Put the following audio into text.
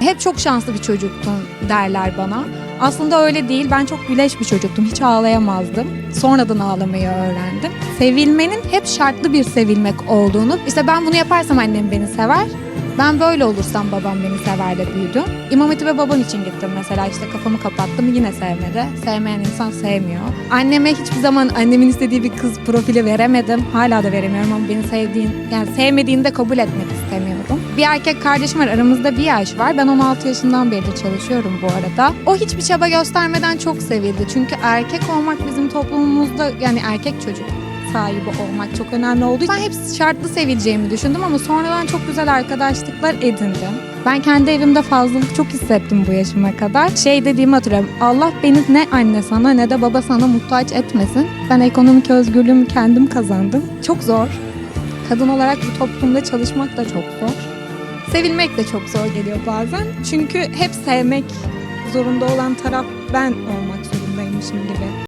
Hep çok şanslı bir çocuktun derler bana. Aslında öyle değil. Ben çok güleç bir çocuktum. Hiç ağlayamazdım. Sonradan ağlamayı öğrendim. Sevilmenin hep şartlı bir sevilmek olduğunu. İşte ben bunu yaparsam annem beni sever. Ben böyle olursam babam beni sever de büyüdüm. İmam Hatip'e babam için gittim mesela işte kafamı kapattım yine sevmedi. Sevmeyen insan sevmiyor. Anneme hiçbir zaman annemin istediği bir kız profili veremedim. Hala da veremiyorum ama beni sevdiğin yani sevmediğini de kabul etmek istemiyorum. Bir erkek kardeşim var aramızda bir yaş var. Ben 16 yaşından beri çalışıyorum bu arada. O hiçbir çaba göstermeden çok sevildi. Çünkü erkek olmak bizim toplumumuzda yani erkek çocuk sahibi olmak çok önemli olduğu için ben hep şartlı sevileceğimi düşündüm ama sonradan çok güzel arkadaşlıklar edindim. Ben kendi evimde fazlalık çok hissettim bu yaşıma kadar. Şey dediğimi hatırlıyorum. Allah beni ne anne sana ne de baba sana muhtaç etmesin. Ben ekonomik özgürlüğümü kendim kazandım. Çok zor. Kadın olarak bu toplumda çalışmak da çok zor. Sevilmek de çok zor geliyor bazen. Çünkü hep sevmek zorunda olan taraf ben olmak zorundaymışım gibi.